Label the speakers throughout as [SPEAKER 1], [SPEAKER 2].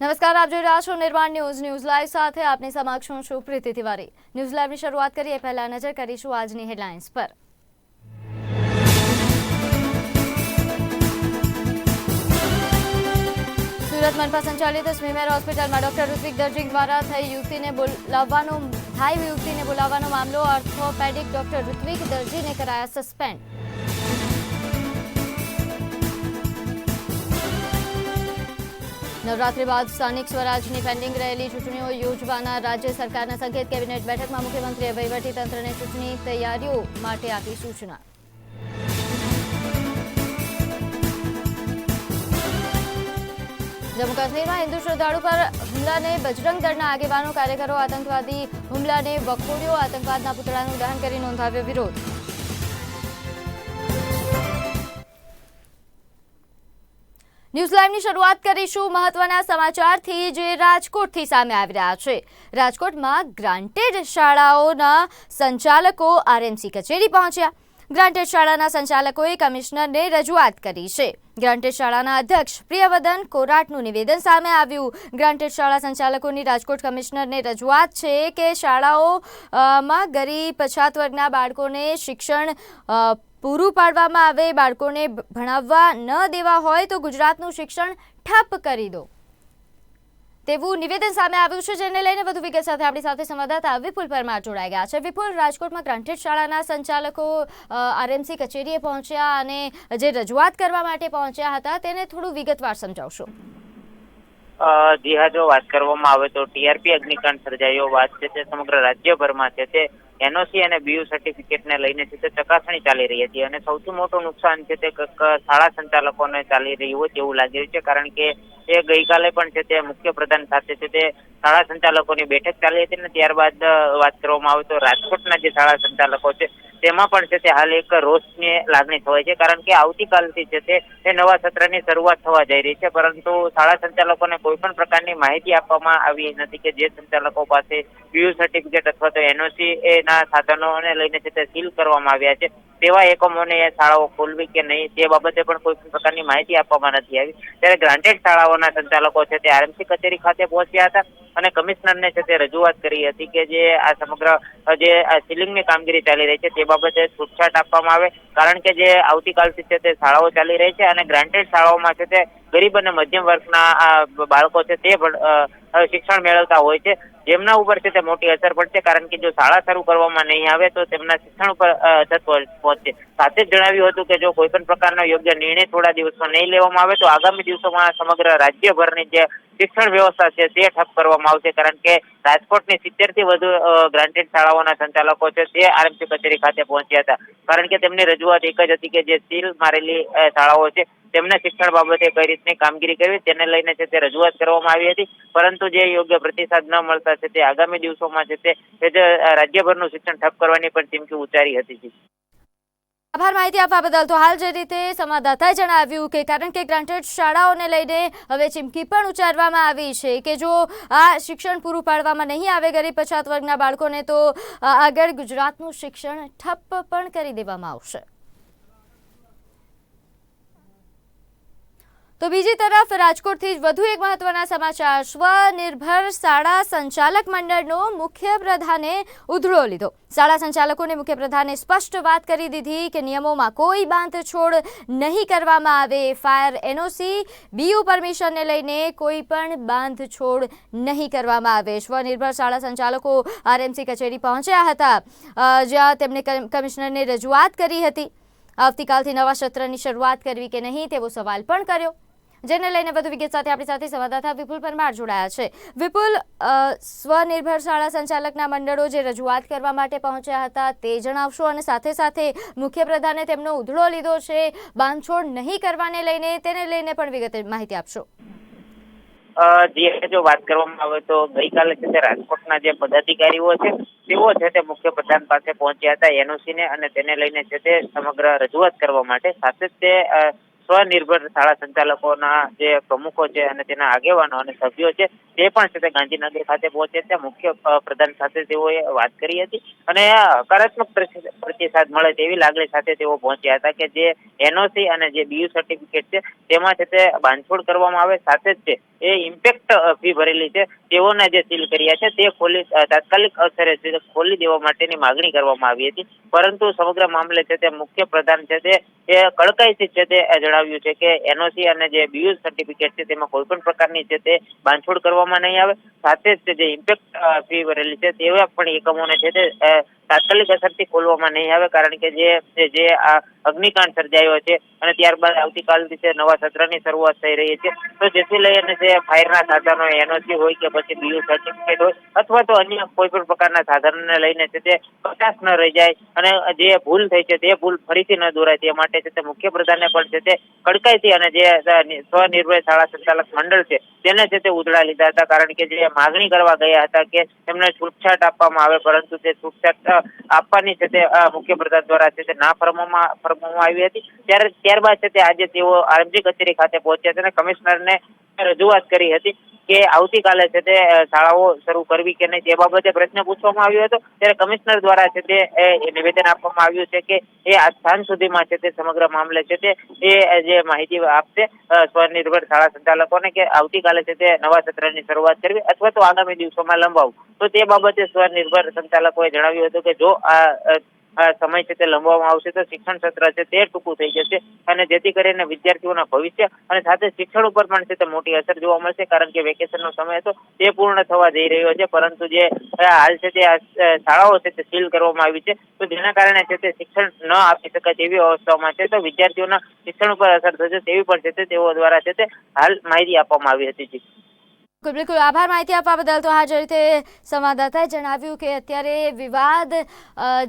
[SPEAKER 1] નમસ્કાર, આપ જોઈ રહ્યા છો નિર્માણ ન્યૂઝ ન્યૂઝ લાઈવ સાથે આપની સમક્ષ હું છું પ્રીતિ તિવારી. ન્યૂઝ લાઈવની શરૂઆત કરીએ, પહેલા નજર કરીશું આજની હેડલાઇન્સ પર. સુરત મનપા સંચાલિત સ્મીમેર હોસ્પિટલમાં ડોક્ટર ઋત્વિક દર્જી દ્વારા થઈ યુવતીને બોલાવવાનો થાય યુવતીને બોલાવવાનો મામલો, ઓર્થોપેડિક ડોક્ટર ઋત્વિક દર્જીને કરાયા સસ્પેન્ડ. નવરાત્રી બાદ સ્થાનિક સ્વરાજની પેન્ડિંગ રહેલી ચૂંટણીઓ યોજવાના રાજ્ય સરકારના સંકેત. કેબિનેટ બેઠકમાં મુખ્યમંત્રીએ વહીવટીતંત્રને ચૂંટણી તૈયારીઓ માટે આપી સૂચના. જમ્મુ કાશ્મીરમાં હિન્દુ શ્રદ્ધાળુ પર હુમલાને બજરંગ દળના આગેવાનો, કાર્યકરો, આતંકવાદી હુમલાને વખોડ્યો. આતંકવાદના પુતળાનું દહન કરી નોંધાવ્યો વિરોધ. ન્યૂઝ લાઈવની શરૂઆત કરીશું મહત્વના સમાચારથી જે રાજકોટથી સામે આવી રહ્યા છે. રાજકોટમાં ગ્રાન્ટેડ શાળાઓના સંચાલકો આરએમસી કચેરી પહોંચ્યા. ગ્રાન્ટેડ શાળાના સંચાલકોએ કમિશનરને રજૂઆત કરી છે. ગ્રાન્ટેડ શાળાના અધ્યક્ષ પ્રિયવદન કોરાટનું નિવેદન સામે આવ્યું. ગ્રાન્ટેડ શાળા સંચાલકોની રાજકોટ કમિશનરને રજૂઆત છે કે શાળાઓમાં ગરીબ, પછાત વર્ગના બાળકોને શિક્ષણ પૂરું પાડવામાં આવે, બાળકોને ભણાવવા ન દેવા હોય તો ગુજરાતનું શિક્ષણ ઠપ કરી દો. તેવું નિવેદન સામે આવ્યું છે, જેને લઈને વધુ વિગત સાથે આપણી સાથે સંવાદદાતા વિપુલ પરમાર જોડાઈ ગયા છે. વિપુલ, રાજકોટમાં ગ્રાન્ટેડ શાળાના સંચાલકો આરએમસી કચેરીએ પહોંચ્યા અને જે રજૂઆત કરવા માટે પહોંચ્યા હતા, તેને થોડું વિગતવાર સમજાવશો?
[SPEAKER 2] જી હા, જો વાત કરવામાં આવે તો ટીઆરપી અગ્નિકાંડ સર્જાયો. વાત છે સમગ્ર રાજ્યભરમાં છે તે એનઓસી અને બીયુ સર્ટિફિકેટને લઈને છે તે ચકાસણી ચાલી રહી હતી અને સૌથી મોટું નુકસાન છે તે શાળા સંચાલકોને ચાલી રહ્યું હોય તેવું લાગી રહ્યું છે, કારણ કે તે ગઈકાલે પણ છે તે મુખ્ય પ્રધાન સાથે છે તે શાળા સંચાલકોની બેઠક ચાલી હતી અને ત્યારબાદ વાત કરવામાં આવે તો રાજકોટના જે શાળા સંચાલકો છે તેમાં પણ છે તે હાલ એક રોષની લાગણી થવાય છે, કારણ કે આવતીકાલથી છે તે એ નવા સત્રની શરૂઆત થવા જઈ રહી છે, પરંતુ શાળા સંચાલકોને કોઈ પણ પ્રકારની માહિતી આપવામાં આવી નથી કે જે સંચાલકો પાસે બીયુ સર્ટિફિકેટ અથવા તો એનઓસી એના સાધનોને લઈને છે તે સીલ કરવામાં આવ્યા છે, તેવા એકમોને શાળાઓ ખોલવી કે નહીં, તે બાબતે પણ કોઈ પ્રકારની માહિતી આપવામાં નથી આવી. ત્યારે ગ્રાન્ટેડ શાળાઓના સંચાલકો છે તે આરએમસી કચેરી ખાતે પહોંચ્યા હતા અને કમિશનરને છે તે રજૂઆત કરી હતી કે જે આ સમગ્ર, જે સીલિંગની કામગીરી ચાલી રહી છે તે બાબતે છૂટછાટ આપવામાં આવે. કારણ કે જે આવતીકાલથી છે તે શાળાઓ ચાલી રહી છે અને ગ્રાન્ટેડ શાળાઓમાં છે તે ગરીબ અને મધ્યમ વર્ગના બાળકો છે તે શિક્ષણ મેળવતા હોય છે. જેમના ઉપર છે તે મોટી અસર પડશે કારણ કે જો શાળા શરૂ કરવામાં નહીં આવે તો તેમના શિક્ષણ ઉપર અસર પહોંચશે. સાથે જ જણાવ્યું હતું કે જો કોઈ પણ પ્રકારનો યોગ્ય નિર્ણય થોડા દિવસમાં નહીં લેવામાં આવે તો આગામી દિવસોમાં સમગ્ર રાજ્યભરની જે શિક્ષણ વ્યવસ્થા છે તે ઠપ કરવામાં આવશે, કારણ કે રાજકોટની સિત્તેરથી વધુ ગ્રાન્ટેડ શાળાઓના સંચાલકો છે તે આરએમસી કચેરી ખાતે પહોંચ્યા હતા. કારણ કે તેમની રજૂઆત એક જ હતી કે જે સીલ મારેલી શાળાઓ છે, તેમને શિક્ષણ બાબતે કઈ રીતની કામગીરી કરવી, તેને લઈને છે તે રજૂઆત કરવામાં આવી હતી. પરંતુ જે યોગ્ય પ્રતિસાદ ન મળતા છે તે આગામી દિવસોમાં છે તે રાજ્યભરનું શિક્ષણ ઠપ કરવાની પણ ચીમકી ઉચ્ચારી હતી.
[SPEAKER 1] આભાર માહિતી આપવા બદલ તો હાલ જે રીતે સંવાદદાતાએ જણાવ્યું કે કારણ કે ગ્રાન્ટેડ શાળાઓને લઈને હવે ચીમકી પણ ઉચ્ચારવામાં આવી છે કે જો આ શિક્ષણ પૂરું પાડવામાં નહીં આવે ગરીબ પછાત વર્ગના બાળકોને તો આગળ ગુજરાતનું શિક્ષણ ઠપ્પ પણ કરી દેવામાં આવશે. તો બીજી તરફ રાજકોટથી જ વધુ એક મહત્વના સમાચાર. સ્વનિર્ભર શાળા સંચાલક મંડળનો મુખ્ય પ્રધાને ઉધળો લીધો. શાળા સંચાલકોને મુખ્ય પ્રધાને સ્પષ્ટ વાત કરી દીધી કે નિયમોમાં કોઈ બાંધછોડ નહીં કરવામાં આવે. ફાયર એનઓસી, બીયુ પરમિશનને લઈને કોઈ પણ બાંધછોડ નહીં કરવામાં આવે. સ્વનિર્ભર શાળા સંચાલકો આરએમસી કચેરી પહોંચ્યા હતા જ્યાં તેમણે કમ- કમિશનરને રજૂઆત કરી હતી. આવતીકાલથી નવા સત્રની શરૂઆત કરવી કે નહીં તેવો સવાલ પણ કર્યો. જેને લઈને વધુ વિગત સાથે આપણી સાથે સંવાદદાતા વિપુલ પરમાર જોડાયા છે. વિપુલ સ્વનિર્ભર શાળા સંચાલકના મંડળો જે રજૂઆત કરવા માટે પહોંચ્યા હતા તે જણાવશો અને સાથે સાથે મુખ્યપ્રધાને તેમનો ઉધડો લીધો છે, બાંધછોડ નહીં કરવાને લઈને તેને લઈને પણ વિગતે માહિતી આપશો.
[SPEAKER 2] જે જો વાત કરવામાં આવે તો ગઈકાલે છે તે રાજકોટના જે પદાધિકારીઓ છે, તેઓ છે તે મુખ્ય પ્રધાન પાસે પહોંચ્યા હતા એનઓસી ને અને તેને લઈને છે તે સમગ્ર રજૂઆત કરવા માટે. સાથે જ તે સ્વનિર્ભર શાળા સંચાલકોના જે પ્રમુખો છે અને તેના આગેવાનો અને સભ્યો છે, તે પણ છે તે ગાંધીનગર ખાતે પહોંચે છે મુખ્ય પ્રધાન સાથે તેઓએ વાત કરી હતી અને હકારાત્મક પ્રતિસાદ મળે તેવી લાગણી સાથે તેઓ પહોંચ્યા હતા કે જે એનઓસી અને જે બીયુ સર્ટિફિકેટ છે, તેમાં છે તે બાંધછોડ કરવામાં આવે. સાથે જ છે, એ ઇમ્પેક્ટ ફી ભરેલી છે. તેઓને જે સીલ કર્યા છે, તે ખોલી તાત્કાલિક અસરે ખોલી દેવા માટેની માગણી કરવામાં આવી હતી. પરંતુ સમગ્ર મામલે છે તે મુખ્ય પ્રધાન છે તે કડકાઈથી છે તે જણાવ્યું છે કે એનઓસી અને જે બીયુ સર્ટિફિકેટ છે તેમાં કોઈ પણ પ્રકારની છે તે બાંધછોડ કરવામાં નહીં આવે. સાથે જ જે ઇમ્પેક્ટ ફી ભરેલી છે તેવા પણ એકમોને છે તે તાત્કાલિક અસરથી ખોલવામાં નહીં આવે, કારણ કે જે જે- આ અગ્નિકાંડ સર્જાયો છે અને ત્યારબાદ આવતીકાલથી છે નવા સત્રની શરૂઆત થઈ રહી છે. તો જેથી લઈને જે ફાયરના સાધનો એનઓસી હોય કે પછી બીયુ સર્ટિફિકેટ હોય અથવા તો અન્ય કોઈ પણ પ્રકારના સાધનને લઈને છે તે કચાશ ન રહી જાય અને જે ભૂલ થઈ છે તે ભૂલ ફરીથી ન દોરાય તે માટે છે તે મુખ્ય પ્રધાને પણ છે તે કડકાઈથી અને જે સ્વનિર્ભર શાળા સંચાલક મંડળ છે તેને છે તે ઉધડા લીધા હતા. કારણ કે જે માગણી કરવા ગયા હતા કે તેમને છૂટછાટ આપવામાં આવે, પરંતુ તે છૂટછાટ આપવાની છે તે મુખ્યપ્રધાન મુખ્ય પ્રધાન દ્વારા છે તે ના ફરવામાં ફરમાવવામાં આવી હતી. ત્યારે, ત્યારબાદ છે તે આજે તેઓ આરએમજી કચેરી ખાતે પહોંચ્યા છે અને કમિશનરને રજૂઆત કરી હતી. કે આવતીકાલે છે તે શાળાઓ શરૂ કરવી કે નહીં તે બાબતે પ્રશ્ન પૂછવામાં આવ્યો હતો. ત્યારે કમિશનર દ્વારા છે તે નિવેદન આપવામાં આવ્યું છે કે એ આ સાંજ સુધીમાં છે તે સમગ્ર મામલે છે તે, એ જે માહિતી આપશે સ્વનિર્ભર શાળા સંચાલકોને કે આવતીકાલે છે તે નવા સત્રની શરૂઆત કરવી અથવા તો આગામી દિવસોમાં લંબાવવું. તો તે બાબતે સ્વનિર્ભર સંચાલકોએ જણાવ્યું હતું કે જો આ સમય છે તે લંબાવવામાં આવશે તો શિક્ષણ સત્ર છે તે ટૂંકું થઈ જશે અને જેથી કરીને વિદ્યાર્થીઓના ભવિષ્ય અને સાથે શિક્ષણ ઉપર પણ છે તે મોટી અસર જોવા મળશે કારણ કે વેકેશનનો સમય હતો તે પૂર્ણ થવા જઈ રહ્યો છે પરંતુ જે હાલ છે તે શાળાઓ છે તે સીલ કરવામાં આવી છે તો જેના કારણે છે તે શિક્ષણ ન આપી શકાય તેવી અવસ્થામાં છે તો વિદ્યાર્થીઓના શિક્ષણ ઉપર અસર થશે તેવી પણ છે તેઓ દ્વારા છે તે હાલ માહિતી આપવામાં આવી હતી.
[SPEAKER 1] બિલકુલ આભાર માહિતી આપવા બદલ તો હાજર રીતે સંવાદદાતાએ જણાવ્યું કે અત્યારે વિવાદ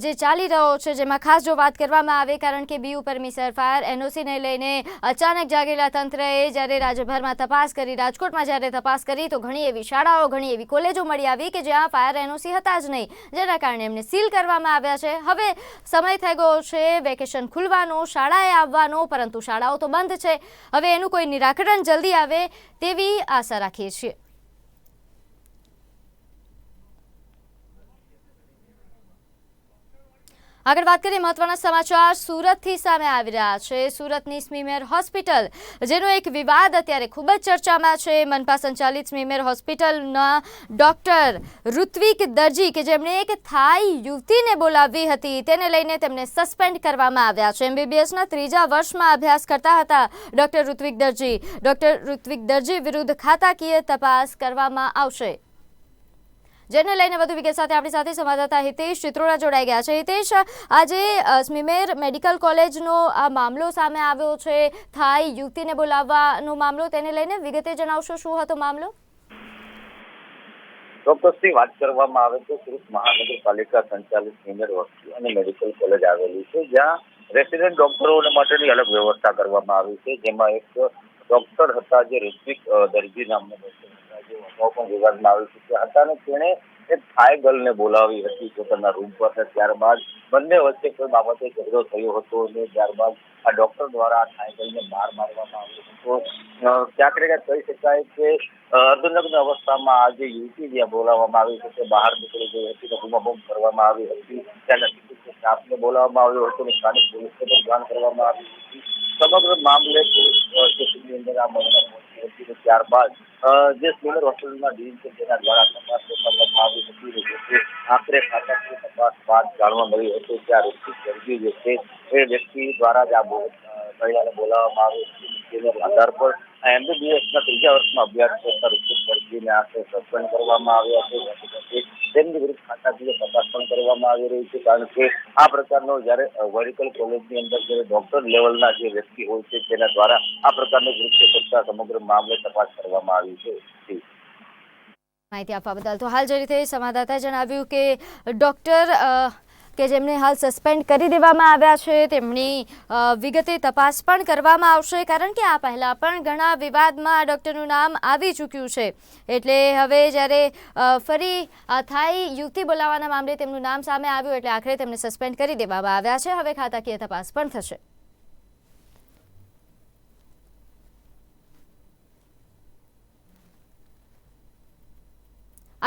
[SPEAKER 1] જે ચાલી રહ્યો છે, જેમાં ખાસ જો વાત કરવામાં આવે, કારણ કે બીયુ પરમિસર ફાયર, એનઓસીને લઈને અચાનક જાગેલા તંત્રએ જ્યારે રાજ્યભરમાં તપાસ કરી, રાજકોટમાં જ્યારે તપાસ કરી, તો ઘણી એવી શાળાઓ, ઘણી એવી કોલેજો મળી આવી કે જ્યાં ફાયર, એનઓસી હતા જ નહીં. જેના કારણે એમને સીલ કરવામાં આવ્યા છે. હવે સમય થઈ ગયો છે, વેકેશન ખુલવાનો, શાળાએ આવવાનો, પરંતુ શાળાઓ તો બંધ છે. હવે એનું કોઈ નિરાકરણ જલ્દી આવે તેવી આશા રાખીએ છીએ. આગળ વાત કરીએ મહત્વના સમાચાર. સુરતથી સામે આવી રહ્યા છે. સુરતની સ્મીમેર હોસ્પિટલ, જેનો એક વિવાદ અત્યારે ખૂબ જ ચર્ચામાં છે. મનપા સંચાલિત સ્મીમેર હોસ્પિટલના ડોક્ટર ઋત્વિક દરજી, કે જેમણે એક થાઈ યુવતીને બોલાવી હતી, તેને લઈને તેમને સસ્પેન્ડ કરવામાં આવ્યા છે. એમબીબીએસના ત્રીજા વર્ષમાં અભ્યાસ કરતા હતા ડોક્ટર ઋત્વિક દરજી. ડોક્ટર ઋત્વિક દરજી વિરુદ્ધ ખાતાકીય તપાસ કરવામાં આવશે. જેને લઈને વધુ વિગત સાથે આપણી સાથે સંવાદદાતા હિતેશ ચિત્રોડા જોડાઈ ગયા છે. હિતેશ, આજે સ્મીમેર મેડિકલ કોલેજનો આ મામલો સામે આવ્યો છે. થાઈ યુવતીને બોલાવવાનો મામલો, તેને લઈને વિગતે જણાવશો શું હતો મામલો?
[SPEAKER 3] ચોક્કસની વાત કરવામાં આવે તો સુરત મહાનગરપાલિકા સંચાલિત સિનિયર હોસ્પિટલ અને મેડિકલ કોલેજ આવેલી છે, જ્યાં રેસિડેન્ટ ડોક્ટરો માટેની અલગ વ્યવસ્થા કરવામાં આવી છે, જેમાં એક ડોક્ટર હતા જે ઋત્વિક દરજી નામના ડોક્ટર હતા જે અગાઉ પણ વિવાદમાં આવી ચૂક્યા હતા અને તેણે એક થાઈ ગર્લને બોલાવી હતી પોતાના રૂમ પર ત્યારબાદ બંને વચ્ચે કોઈ બાબતે ઝઘડો થયો હતો અને ત્યારબાદ આ ડોક્ટર દ્વારા આ થાઈ ગર્લને માર મારવામાં આવ્યો હતો. ક્યાંક ને કહી શકાય કે અર્ધનગ્ન અવસ્થામાં આ જે યુવતી જ્યાં બોલાવવામાં આવી છે તે બહાર નીકળી ગઈ હતી બૂમાબૂમ કરવામાં આવી હતી. ત્યાંના સ્ટાફને બોલાવવામાં આવ્યો હતો અને સ્થાનિક પોલીસને પણ જાણ કરવામાં આવી હતી. સમગ્ર મામલે પોલીસ સ્ટેશનની અંદર આ મહિલા હતી ત્યારબાદ જે સિવિલ હોસ્પિટલના ડીન તેના દ્વારા તપાસ કરવામાં આવી હતી આખરે ખાતાની તપાસ બાદ જાણવા મળ્યું હતું કે આ રોગથી દર્દી જે છે એ વ્યક્તિ દ્વારા જ આ મહિલાને બોલાવવામાં આવી હતી તેના આધાર પર એમબીબીએસના ત્રીજા વર્ષમાં અભ્યાસ કરતા ઋષિક દર્દીને આખરે સસ્પેન્ડ કરવામાં આવ્યા છે. તેમની વિરુદ્ધ ખાતાકીય તપાસ પણ કરવામાં આવી રહી છે, કારણ કે આ પ્રકારનો જ્યારે મેડિકલ કોલેજની અંદર જ્યારે ડોક્ટર લેવલના જે વ્યક્તિ હોય છે, તેના દ્વારા આ પ્રકારનું કૃત્ય કરતા સમગ્ર મામલે તપાસ કરવામાં આવી છે.
[SPEAKER 1] માહિતી આપવા બદલ. તો હાલ જે રીતે સંવાદદાતાએ જણાવ્યું કે ડોક્ટર કે જેમને હાલ સસ્પેન્ડ કરી દેવામાં આવ્યા છે, તેમની વિગતે તપાસ પણ કરવામાં આવશે, કારણ કે આ પહેલાં પણ ઘણા વિવાદમાં આ ડૉક્ટરનું નામ આવી ચૂક્યું છે. એટલે હવે જ્યારે ફરી થાઈ યુવતી બોલાવવાના મામલે તેમનું નામ સામે આવ્યું, એટલે આખરે તેમને સસ્પેન્ડ કરી દેવામાં આવ્યા છે. હવે ખાતાકીય તપાસ પણ થશે.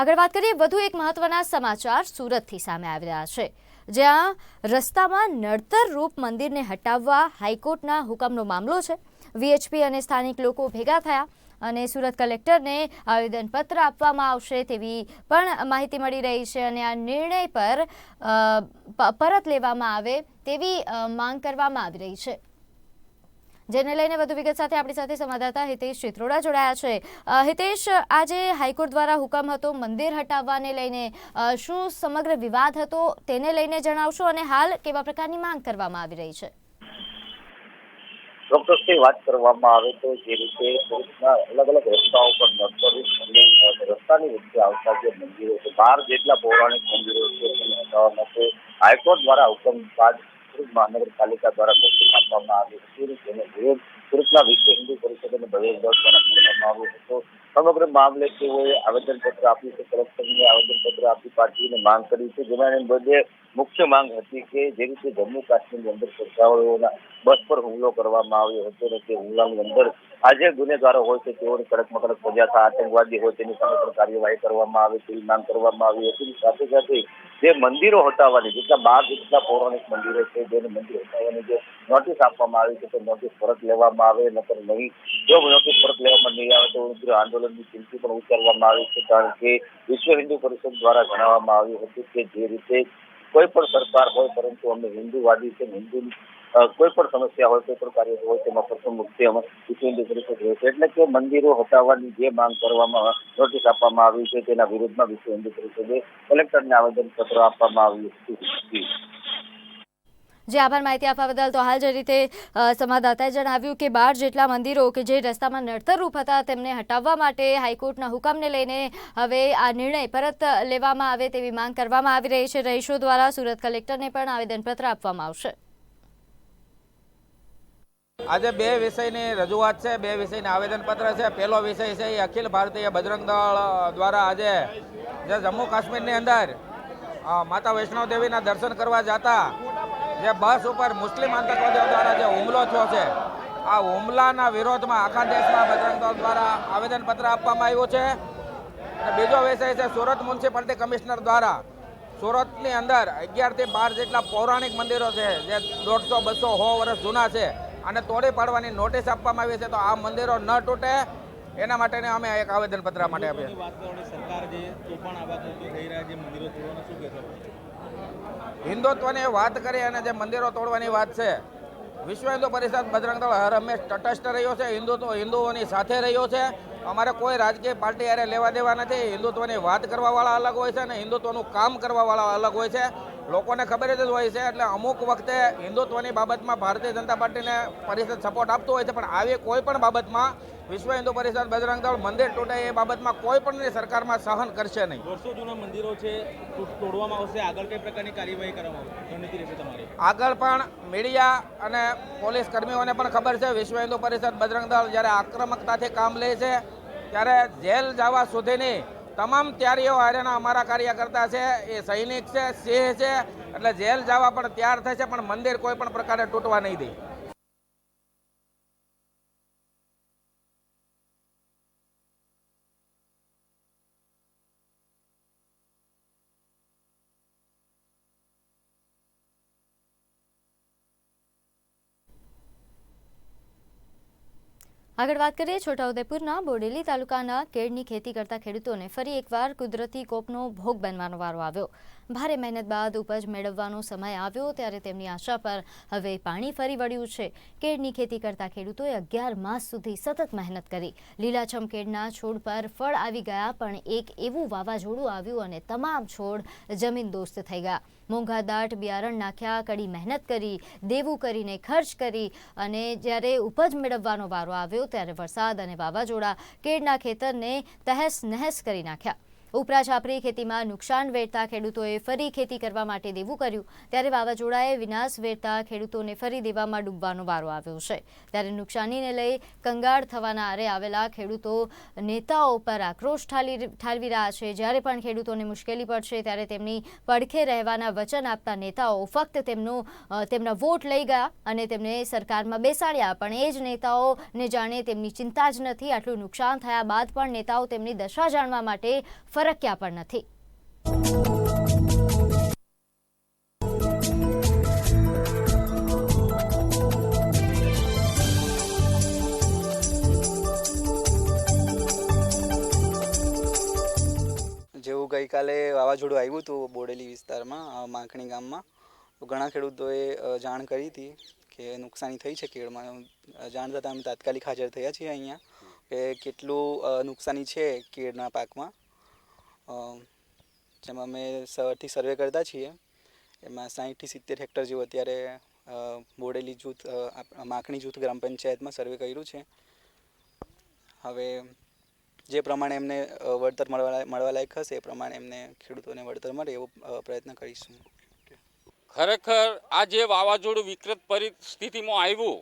[SPEAKER 1] આગળ વાત કરીએ, વધુ એક મહત્વના સમાચાર સુરતથી સામે આવી રહ્યા છે. જ્યાં રસ્તામાં નડતર રૂપ મંદિરને હટાવવા હાઈકોર્ટના હુકમનો મામલો છે. વીએચપી અને સ્થાનિક લોકો ભેગા થયા અને સુરત કલેક્ટરને આવેદનપત્ર આપવામાં આવશે તેવી પણ માહિતી મળી રહી છે અને આ નિર્ણય પર પરત લેવામાં આવે તેવી માંગ કરવામાં આવી રહી છે. જેને લઈને વધુ વિગત સાથે આપણી સાથે સંવાદદાતા હિતેશ ચિત્રોડા જોડાયા છે. હિતેશ, આજે હાઈકોર્ટ દ્વારા હુકમ હતો મંદિર હટાવવાને લઈને. શું સમગ્ર વિવાદ હતો તેને લઈને જણાવશો અને હાલ કેવા પ્રકારની માંગ કરવામાં આવી રહી છે?
[SPEAKER 3] ચોક્કસથી વાત કરવામાં આવે તો જે રીતે સુરતના અલગ અલગ રસ્તાઓ પર રસ્તાની વચ્ચે આવતા જે મંદિરો છે, બાર જેટલા પૌરાણિક મંદિરો છે, તેને હટાવવા માટે હાઈકોર્ટ દ્વારા હુકમ બાદ સુરત મહાનગરપાલિકા દ્વારા નોટિસ આપવામાં આવી હતી. જેને સુરતના વિશ્વ હિન્દુ પરિષદ અને ભવ્ય દ્વારા કરવામાં આવ્યો હતો. સમગ્ર મામલે તેઓએ આવેદનપત્ર આપ્યું છે કલેક્ટરને આવેદનપત્ર આપી પાર્ટીને માંગ કરી છે જેમાં એની બધે મુખ્ય માંગ હતી કે જે રીતે જમ્મુ કાશ્મીરની અંદર શ્રદ્ધાળુઓના બસ પર હુમલો કરવામાં આવ્યો હતો અને તે હુમલાની અંદર આજે ગુનેગારો હોય છે તેઓની કડકમાં કડક સજા થાય આતંકવાદી હોય તેની સામે પણ કાર્યવાહી કરવામાં આવે તેવી માંગ કરવામાં આવી હતી સાથે સાથે જે મંદિરો હટાવવાની જેટલા બાર જેટલા પૌરાણિક મંદિરો છે જેને મંદિર હટાવવાની જે નોટિસ આપવામાં આવી છે તે નોટિસ પરત લેવામાં આવે નકર નહીં જો નોટિસ પરત લેવામાં નહીં આવે તો ઉગ્ર આંદોલનની ચીમકી પણ ઉચ્ચારવામાં આવી છે. કારણ કે વિશ્વ હિન્દુ પરિષદ દ્વારા જણાવવામાં આવ્યું હતું કે જે રીતે કોઈ પણ સરકાર હોય, પરંતુ અમે હિન્દુવાદી છે હિન્દુ કોઈ પણ સમસ્યા હોય, કોઈ પણ કાર્ય હોય, તેમાં પ્રથમ મુક્તિ અમે વિશ્વ હિન્દુ પરિષદ હોય છે. એટલે કે મંદિરો હટાવવાની જે માંગ કરવામાં, નોટિસ આપવામાં આવી છે, તેના વિરુદ્ધમાં વિશ્વ હિન્દુ પરિષદે કલેક્ટરને આવેદનપત્ર આપવામાં આવ્યું હતું.
[SPEAKER 1] જે આભાર માહિતી આપવા બદલ તો હાલ જે રીતે સંવાદદાતાએ જણાવ્યું કે બાર જેટલા મંદિરો કે જે રસ્તામાં નડતરરૂપ હતા તેમને હટાવવા માટે હાઈકોર્ટના હુકમને લઈને હવે આ નિર્ણય પરત લેવામાં આવે તેવી માંગ કરવામાં આવી રહી છે. રહીશો દ્વારા સુરત કલેક્ટરને પણ આવેદનપત્ર આપવામાં આવશે.
[SPEAKER 4] આજે બે વિષયની રજૂઆત છે. બે વિષયના આવેદનપત્ર છે. પહેલો વિષય છે એ અખિલ ભારતીય બજરંગ દળ દ્વારા આજે જે જમ્મુ કાશ્મીરની અંદર માતા વૈષ્ણવ દેવીના દર્શન કરવા જતા જે બસ ઉપર મુસ્લિમ આતંકવાદીઓ દ્વારા જે હુમલો થયો છે, આ હુમલાના વિરોધમાં આખા દેશમાં બજરંગ દ્વારા આવેદનપત્ર આપવામાં આવ્યું છે. અને બીજો વિષય છે, સુરત મ્યુનિસિપાલિટી કમિશનર દ્વારા સુરતની અંદર અગિયારથી બાર જેટલા પૌરાણિક મંદિરો છે, જે દોઢસો, બસો, સો વર્ષ જૂના છે, અને તોડી પાડવાની નોટિસ આપવામાં આવી છે, તો આ મંદિરો ન તૂટે. એના માટેને અમે એક આવેદનપત્ર માટે આપીએ.
[SPEAKER 5] ની વાત કરવાની સરકાર જે તોફાન આવા થઈ રહ્યા છે મંદિરો તોડવાના શું કહેશો
[SPEAKER 4] હિન્દુત્વની વાત કરી અને જે મંદિરો તોડવાની વાત છે વિશ્વ હિન્દુ પરિષદ બજરંગ દળ હર હંમેશ તટસ્થ રહ્યો છે હિન્દુત્વ હિન્દુઓની સાથે રહ્યો છે. અમારે કોઈ રાજકીય પાર્ટી હારે લેવા દેવા નથી. હિન્દુત્વની વાત કરવાવાળા અલગ હોય છે અને હિન્દુત્વનું કામ કરવાવાળા અલગ હોય છે. લોકોને ખબર જ હોય છે એટલે અમુક વખતે હિન્દુત્વની બાબતમાં ભારતીય જનતા પાર્ટીને પરિષદ સપોર્ટ આપતો હોય છે પણ આવી કોઈ પણ બાબતમાં વિશ્વ હિન્દુ પરિષદ બજરંગ દળ મંદિર તૂટે એ બાબતમાં કોઈ પણ સરકારમાં સહન કરશે નહીં.
[SPEAKER 5] વર્ષો જૂના મંદિરો છે તોડવામાં આવશે. આગળ કઈ પ્રકારની કાર્યવાહી કરવામાં આવશે? રણનીતિ રહેશે તમારી.
[SPEAKER 4] આગળ પણ મીડિયા અને પોલીસ કર્મીઓને પણ ખબર છે વિશ્વ હિન્દુ પરિષદ બજરંગ દળ જ્યારે આક્રમકતાથી કામ લે છે ત્યારે જેલ જવા સુધીની તમામ તૈયારીઓ હારેના અમારા કાર્યકર્તા છે. એ સૈનિક છે સિંહ છે એટલે જેલ જવા પણ તૈયાર થશે પણ મંદિર કોઈ પણ પ્રકારે તૂટવા નહીં દે.
[SPEAKER 1] આગળ વાત કરીએ, છોટાઉદેપુરના બોડેલી તાલુકાના કેળની ખેતી કરતા ખેડૂતોને ફરી એકવાર કુદરતી કોપનો ભોગ બનવાનો વારો આવ્યો. ભારે મહેનત બાદ ઉપજ મેળવવાનો સમય આવ્યો ત્યારે તેમની આશા પર હવે પાણી ફરી વળ્યું છે. કેળની ખેતી કરતા ખેડૂતોએ અગિયાર માસ સુધી સતત મહેનત કરી. લીલાછમ કેળના છોડ પર ફળ આવી ગયા, પણ એક એવું વાવાઝોડું આવ્યું અને તમામ છોડ જમીન દોસ્ત થઈ ગયા. મોંઘા દાટ, બિયારણ નાખ્યા, કડી મહેનત કરી, દેવું કરીને ખર્ચ કરી અને જ્યારે ઉપજ મેળવવાનો વારો આવ્યો ત્યારે વરસાદ અને વાવાઝોડા કેળના ખેતરને તહેસ નહેસ કરી નાખ્યા. ઉપરા છાપરી ખેતીમાં નુકસાન વેઠતા ખેડૂતોએ ફરી ખેતી કરવા માટે દેવું કર્યું. ત્યારે વાવાઝોડાએ વિનાશ વેઠતા ખેડૂતોને ફરી દેવામાં ડૂબવાનો વારો આવ્યો છે. ત્યારે નુકસાનીને લઈ કંગાળ થવાના આરે આવેલા ખેડૂતો નેતાઓ પર આક્રોશ ઠાલી ઠાલવી રહ્યા છે. જ્યારે પણ ખેડૂતોને મુશ્કેલી પડશે ત્યારે તેમની પડખે રહેવાના વચન આપતા નેતાઓ ફક્ત તેમનો તેમના વોટ લઈ ગયા અને તેમને સરકારમાં બેસાડ્યા. પણ એ જ નેતાઓને જાણે તેમની ચિંતા જ નથી. આટલું નુકસાન થયા બાદ પણ નેતાઓ તેમની દશા જાણવા માટે ફરક્યા પણ નથી.
[SPEAKER 6] જેવું ગઈકાલે વાવાઝોડું આવ્યું હતું બોડેલી વિસ્તારમાં માંકણી ગામમાં, તો ઘણા ખેડૂતોએ જાણ કરી હતી કે નુકસાની થઈ છે કેળમાં. જાણ થતાં અમે તાત્કાલિક હાજર થયા છીએ અહીંયા કે કેટલું નુકસાની છે કેળના પાકમાં. જેમાં અમે સવારથી સર્વે કરતા છીએ. એમાં સાહીઠથી સિત્તેર હેક્ટર જેવું અત્યારે બોડેલી જૂથ માખણી જૂથ ગ્રામ પંચાયતમાં સર્વે કર્યું છે. હવે જે પ્રમાણે એમને વળતર મળવા મળવા લાયક હશે, એ પ્રમાણે એમને ખેડૂતોને વળતર મળે એવો પ્રયત્ન કરીશું.
[SPEAKER 7] ખરેખર આ જે વાવાઝોડું વિકૃત પરિસ્થિતિમાં આવ્યું,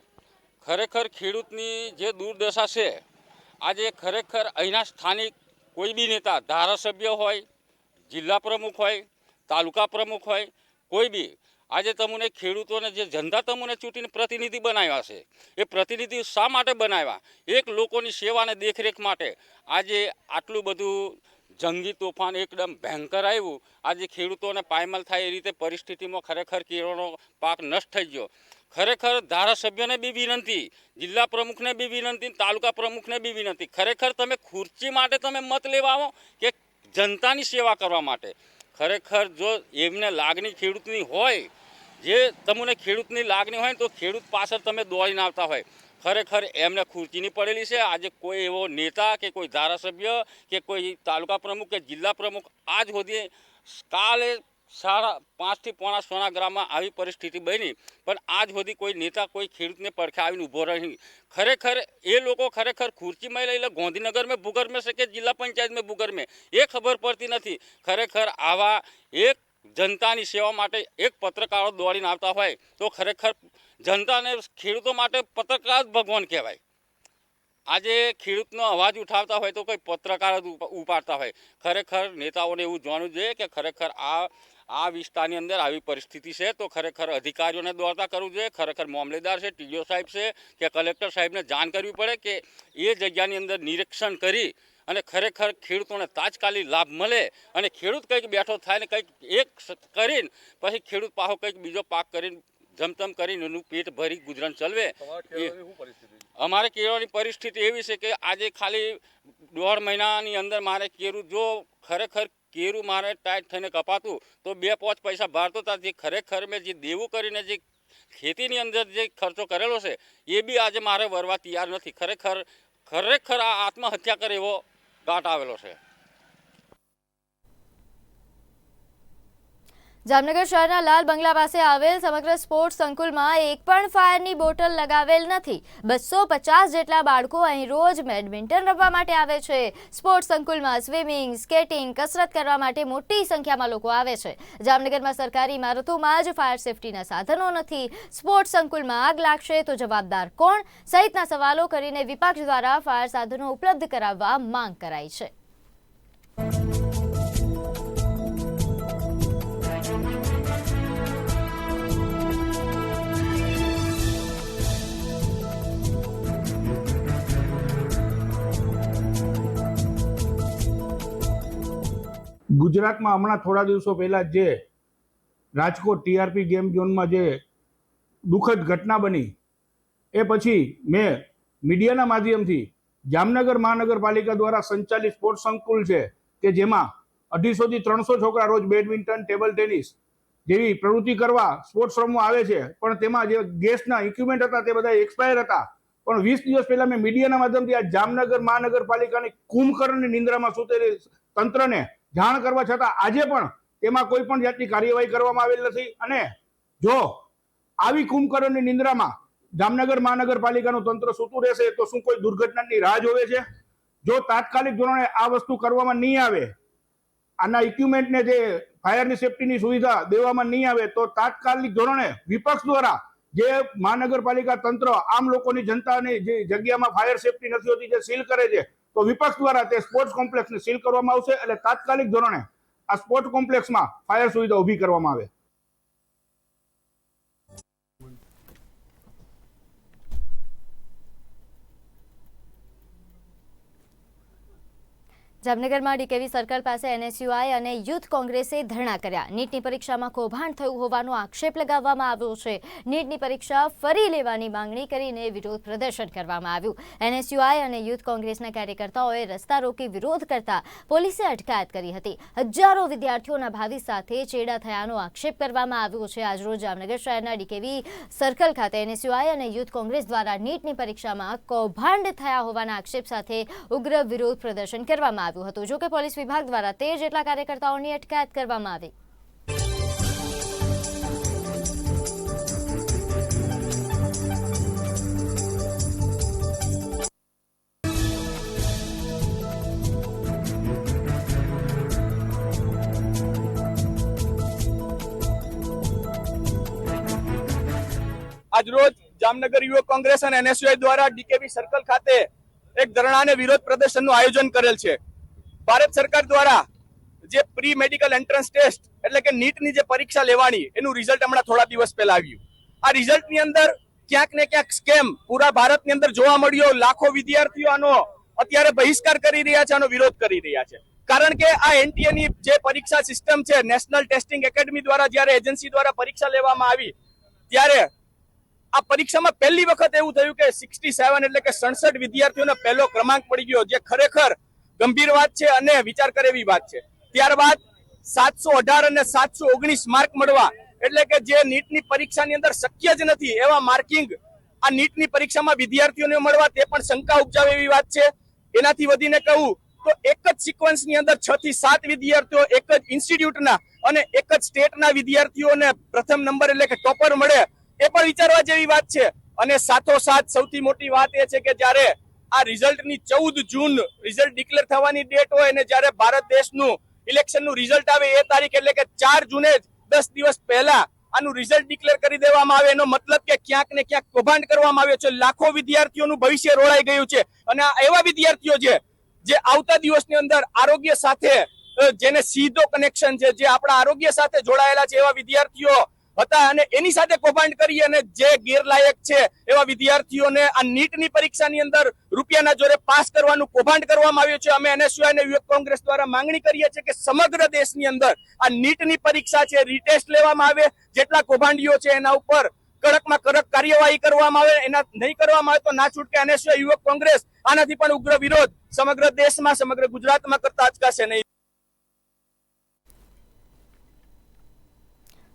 [SPEAKER 7] ખરેખર ખેડૂતની જે દુર્દશા છે, આજે ખરેખર અહીંના સ્થાનિક કોઈ બી નેતા, ધારાસભ્ય હોય, જિલ્લા પ્રમુખ હોય, તાલુકા પ્રમુખ હોય, કોઈ બી. આજે તમને ખેડૂતોને જે જનતા તમને ચૂંટીને પ્રતિનિધિ બનાવ્યા છે, એ પ્રતિનિધિ શા માટે બનાવ્યા? એક લોકોની સેવાને દેખરેખ માટે. આજે આટલું બધું જંગી તોફાન એકદમ ભયંકર આવ્યું. આજે ખેડૂતોને પાયમાલ થાય એ રીતે પરિસ્થિતિમાં ખરેખર કિરણો પાક નષ્ટ થઈ ગયો. ખરેખર ધારાસભ્યને બી વિનંતી, જિલ્લા પ્રમુખને બી વિનંતી તાલુકા પ્રમુખને બી વિનંતી. ખરેખર તમે ખુરચી માટે તમે મત લેવા આવો કે જનતાની સેવા કરવા માટે? ખરેખર જો એમને લાગણી ખેડૂતની હોય, જે તમને ખેડૂતની લાગણી હોય તો ખેડૂત પાછળ તમે દોડીને આવતા હોય. ખરેખર એમને ખુરચીની પડેલી છે. આજે કોઈ એવો નેતા કે કોઈ ધારાસભ્ય કે કોઈ તાલુકા પ્રમુખ કે જિલ્લા પ્રમુખ આજ સુધી કાલે સાડા પાંચથી પોણા સોના ગ્રામમાં આવી પરિસ્થિતિ બની. પણ આજ સુધી કોઈ નેતા, કોઈ ખેડૂતને પડખે આવીને ઊભો રહી ખરેખર એ લોકો ખરેખર ખુરચીમાં લઈ લે ગાંધીનગર મેં ભૂગર મેં છે જિલ્લા પંચાયત મેં ભૂગર મેં એ ખબર પડતી નથી. ખરેખર આવા એક જનતાની સેવા માટે એક પત્રકારો દોડીને આવતા હોય તો ખરેખર જનતાને ખેડૂતો માટે પત્રકાર જ ભગવાન કહેવાય. આજે ખેડૂતનો અવાજ ઉઠાવતા હોય તો કોઈ પત્રકાર જ ઉપ- ઉપાડતા હોય. ખરેખર નેતાઓને એવું જાણવું જોઈએ કે ખરેખર આ આ વિસ્તારની અંદર આવી પરિસ્થિતિ છે તો ખરેખર અધિકારીઓને દોડતા કરવું જોઈએ. ખરેખર મામલેદાર છે ટીડીઓ સાહેબ છે કે કલેક્ટર સાહેબને જાણ કરવી પડે કે એ જગ્યાની અંદર નિરીક્ષણ કરી અને ખરેખર ખેડૂતોને તાત્કાલિક લાભ મળે અને ખેડૂત કંઈક બેઠો થાય ને કંઈક એક કરીને પછી ખેડૂત પાહો કંઈક બીજો પાક કરીને ધમધમ કરીને એનું પેટ ભરી ગુજરાન ચલવે. એ- અમારે કેળવાની પરિસ્થિતિ એવી છે કે આજે ખાલી દોઢ મહિનાની અંદર મારે કેરું જો ખરેખર કેરું મારે ટાઈટ થઈને કપાતું, તો બે પાંચ પૈસા ભારતો હતા જે ખરેખર મેં જે દેવું કરીને જે ખેતીની અંદર જે ખર્ચો કરેલો છે, એ બી આજે મારે વરવા તૈયાર નથી. ખરેખર ખરેખર આ આત્મહત્યા કરે એવો ઘાટ આવેલો છે.
[SPEAKER 1] જામનગર શહેરના લાલ બંગલા પાસે આવેલ સમગ્ર સ્પોર્ટ્સ સંકુલમાં એક પણ ફાયરની બોટલ લગાવેલ નથી. બસો પચાસ જેટલા બાળકો અહીં રોજ બેડમિન્ટન રમવા માટે આવે છે. સ્પોર્ટ્સ સંકુલમાં સ્વિમિંગ, સ્કેટિંગ, કસરત કરવા માટે મોટી સંખ્યામાં લોકો આવે છે. જામનગરમાં સરકારી ઇમારતોમાં જ ફાયર સેફટીના સાધનો નથી. સ્પોર્ટ્સ સંકુલમાં આગ લાગશે તો જવાબદાર કોણ? સહિતના સવાલો કરીને વિપક્ષ દ્વારા ફાયર સાધનો ઉપલબ્ધ કરાવવા માંગ કરાઈ છે.
[SPEAKER 8] ગુજરાતમાં હમણાં થોડા દિવસો પહેલા જે રાજકોટ ટીઆરપી ગેમ ઝોનમાં જે દુઃખદ ઘટના બની, એ પછી મેં મીડિયાના માધ્યમથી જામનગર મહાનગરપાલિકા દ્વારા સંચાલિત સ્પોર્ટ્સ સંકુલ છે, કે જેમાં અઢીસોથી ત્રણસો છોકરા રોજ બેડમિન્ટન, ટેબલ ટેનિસ જેવી પ્રવૃત્તિ કરવા સ્પોર્ટ્સ રમવા આવે છે. પણ તેમાં જે ગેસના ઇક્વિપમેન્ટ હતા તે બધા એક્સપાયર હતા. પણ વીસ દિવસ પહેલા મેં મીડિયાના માધ્યમથી આ જામનગર મહાનગરપાલિકાની કુંભકર્ણની નિંદ્રામાં સૂતેલી તંત્રને જાણ કરવા છતાં આજે પણ તેમાં કોઈ પણ જાતની કાર્યવાહી કરવામાં આવેલ નથી. અને જો આવી કુંભકર્ણની નિંદ્રામાં જામનગર મહાનગરપાલિકાનું તંત્ર સૂતું રહેશે, તો શું કોઈ દુર્ઘટનાની રાહ જોવે છે? જો તાત્કાલિક ધોરણે આ વસ્તુ કરવામાં નહીં આવે, આના ઇક્વિપમેન્ટને જે ફાયરની સેફટીની સુવિધા દેવામાં નહીં આવે, તો તાત્કાલિક ધોરણે વિપક્ષ દ્વારા જે મહાનગરપાલિકા તંત્ર આમ લોકોની જનતાની જે જગ્યામાં ફાયર સેફટી નથી હોતી, જે સીલ કરે છે તો વિપક્ષ દ્વારા તે સ્પોર્ટ્સ કોમ્પ્લેક્સને સીલ કરવામાં આવશે એટલે તાત્કાલિક ધોરણે આ સ્પોર્ટ્સ કોમ્પ્લેક્સમાં ફાયર સુવિધા ઊભી કરવામાં આવે.
[SPEAKER 1] જામનગરમાં ડીકેવી સર્કલ પાસે એનએસયુઆઈ અને યુથ કોંગ્રેસે ધરણા કર્યા. નીટની પરીક્ષામાં કૌભાંડ થયું હોવાનો આક્ષેપ લગાવવામાં આવ્યો છે. નીટની પરીક્ષા ફરી લેવાની માંગણી કરીને વિરોધ પ્રદર્શન કરવામાં આવ્યું. એનએસયુઆઈ અને યુથ કોંગ્રેસના કાર્યકર્તાઓએ રસ્તા રોકી વિરોધ કરતા પોલીસે અટકાયત કરી હતી. હજારો વિદ્યાર્થીઓના ભાવિ સાથે ચેડા થયાનો આક્ષેપ કરવામાં આવ્યો છે. આજરોજ જામનગર શહેરના ડીકેવી સર્કલ ખાતે એનએસયુઆઈ અને યુથ કોંગ્રેસ દ્વારા નીટની પરીક્ષામાં કૌભાંડ થયા હોવાના આક્ષેપ સાથે ઉગ્ર વિરોધ પ્રદર્શન કરવામાં આવ્યું હતું. જોકે પોલીસ વિભાગ દ્વારા તેર જેટલા કાર્યકર્તાઓની અટકાયત કરવામાં આવી.
[SPEAKER 9] આજરોજ જામનગર યુવક કોંગ્રેસ અને એનએસયુઆઈ દ્વારા ડીકેવી સર્કલ ખાતે એક ધરણા અને વિરોધ પ્રદર્શનનું આયોજન કરેલ છે. ભારત સરકાર દ્વારા જે પ્રી મેડિકલ એન્ટ્રન્સ ટેસ્ટ એટલે કે નીટની જે પરીક્ષા લેવાની, એનું રિઝલ્ટ હમણાં થોડા દિવસ પહેલા આવ્યું. આ રિઝલ્ટની અંદર ક્યાંક ને ક્યાંક સ્કેમ પૂરા ભારતની અંદર જોવા મળ્યો, લાખો વિદ્યાર્થીઓ આનો અત્યારે બહિષ્કાર કરી રહ્યા છે આનો વિરોધ કરી રહ્યા છે. કારણ કે આ એનટીએ ની જે પરીક્ષા સિસ્ટમ છે નેશનલ ટેસ્ટિંગ એકેડમી દ્વારા જ્યારે એજન્સી દ્વારા પરીક્ષા લેવામાં આવી, ત્યારે આ પરીક્ષામાં પહેલી વખત એવું થયું કે સિક્સટી સેવન એટલે કે સડસઠ વિદ્યાર્થીઓને પહેલો ક્રમાંક પડી ગયો, જે ખરેખર ગંભીર વાત છે અને વિચાર કરે એવી વાત છે. ત્યારબાદ સાતસો અઢાર અને સાતસો ઓગણીસ માર્ક મળવા. એટલે કે જે નીટની પરીક્ષાની અંદર શક્ય જ નથી એવા માર્કિંગ આ નીટની પરીક્ષામાં વિદ્યાર્થીઓને મળવા તે પણ શંકા ઉપજાવે એવી વાત છે. એનાથી વધીને કહું તો એક જ સિક્વન્સની અંદર છ થી સાત વિદ્યાર્થીઓ એક જ ઇન્સ્ટિટ્યૂટના અને એક જ સ્ટેટના વિદ્યાર્થીઓને પ્રથમ નંબર એટલે કે ટોપર મળે એ પણ વિચારવા જેવી વાત છે. અને સાથોસાથ સૌથી મોટી વાત એ છે કે જ્યારે આ રિઝલ્ટની ચૌદ જૂન રિઝલ્ટ ડિક્લેર થવાની ડેટ હોય અને જ્યારે ભારત દેશનું ઇલેક્શનનું રિઝલ્ટ આવે એ તારીખ એટલે કે ચાર જૂને જ દસ દિવસ પહેલા આનું રિઝલ્ટ ડિક્લેર કરી દેવામાં આવે. એનો મતલબ કે ક્યાંક ને ક્યાંક કૌભાંડ કરવામાં આવ્યો છે. લાખો વિદ્યાર્થીઓનું ભવિષ્ય રોળાઈ ગયું છે. અને આ એવા વિદ્યાર્થીઓ છે, જે આવતા દિવસની અંદર આરોગ્ય સાથે જેને સીધો કનેક્શન છે, જે આપણા આરોગ્ય સાથે જોડાયેલા છે, એવા વિદ્યાર્થીઓ હતા અને એની સાથે કૌભાંડ કરી અને જે ગેરલાયક છે એવા વિદ્યાર્થીઓને આ નીટની પરીક્ષાની અંદર રૂપિયાના જોરે પાસ કરવાનું કૌભાંડ કરવામાં આવ્યું છે. અમે એનએસયુઆઈ અને યુવક કોંગ્રેસ દ્વારા માંગણી કરીએ છીએ કે સમગ્ર દેશની અંદર આ નીટની પરીક્ષા છે રીટેસ્ટ લેવામાં આવે. જેટલા કૌભાંડીઓ છે એના ઉપર કડકમાં કડક કાર્યવાહી કરવામાં આવે. એના નહીં કરવામાં આવે તો ના છૂટકે એનએસયુઆઈ યુવક કોંગ્રેસ આનાથી પણ ઉગ્ર વિરોધ સમગ્ર દેશમાં, સમગ્ર ગુજરાતમાં કરતા અચકાશે નહીં.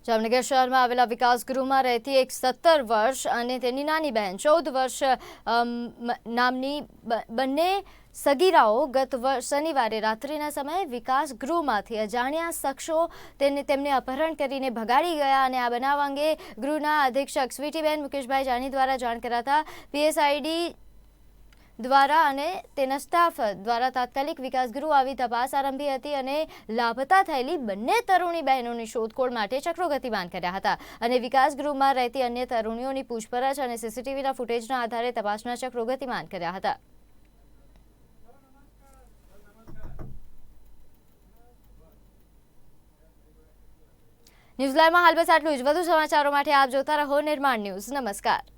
[SPEAKER 1] જામનગર શહેરમાં આવેલા વિકાસ ગૃહમાં રહેતી એક સત્તર વર્ષ અને તેની નાની બહેન ચૌદ વર્ષ નામની બંને સગીરાઓ ગત શનિવારે રાત્રિના સમયે વિકાસ ગૃહમાંથી અજાણ્યા શખ્સો તેને તેમને અપહરણ કરીને ભગાડી ગયા અને આ બનાવ અંગે ગૃહના અધિક્ષક સ્વીટીબેન મુકેશભાઈ જાની દ્વારા જાણ કરાતા પીએસઆઈડી દ્વારા અને તેના સ્ટાફ દ્વારા તાત્કાલિક વિકાસ ગૃહ આવી તપાસ આરંભી હતી અને લાપતા થયેલી બંને તરુણી બહેનોની શોધખોળ માટે ચક્રો ગતિમાન કર્યા હતા. અને વિકાસ ગૃહમાં રહેતી અન્ય તરુણીઓની પૂછપરછ અને સીસીટીવીના ફૂટેજના આધારે તપાસના ચક્રો ગતિમાન કર્યા હતા. ન્યૂઝલેન્ડમાં હાલ બસ આટલું જ. વધુ સમાચારો માટે આપ જોતા રહો નિર્માણ ન્યૂઝ. નમસ્કાર.